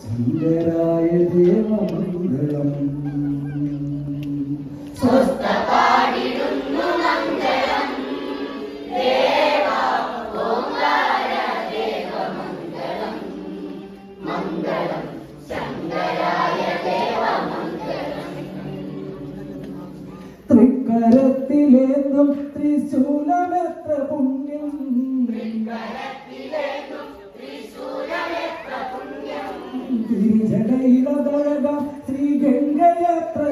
സുന്ദരായ ദേവമംഗളം ത്രിശൂലമെത്ര പുണ്യം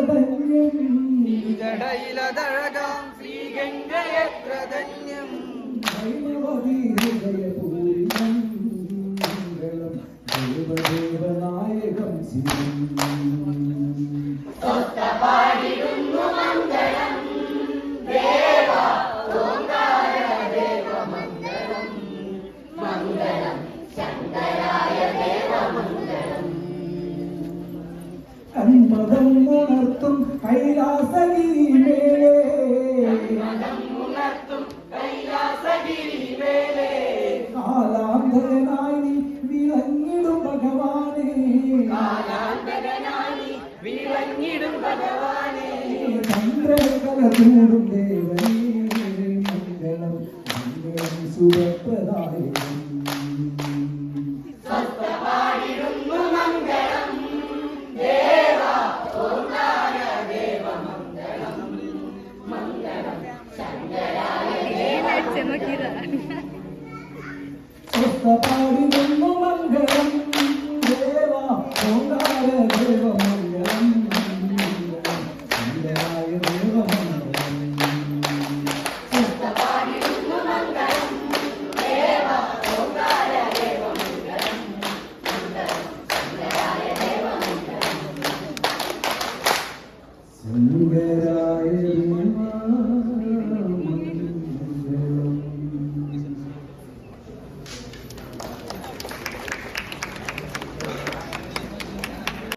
ധന്യം ജടയിലതഴകാം ശ്രീഗംഗയത്ര ധന്യം ഹൈമവതി ഹൃദയപൂരിതം മംഗളം ദേവദേവനായകം ശിവം കൺമതം ഉണർത്തും കൈലാസഗിരി മേലേ കാലാന്തരനായി നീ വിളങ്ങിടും ഭഗവാനേ. വിളങ്ങിടും ഭഗവാനെ ചന്ദ്രകല ചൂടും ദേവനേ. മംഗളം മംഗളം Amen.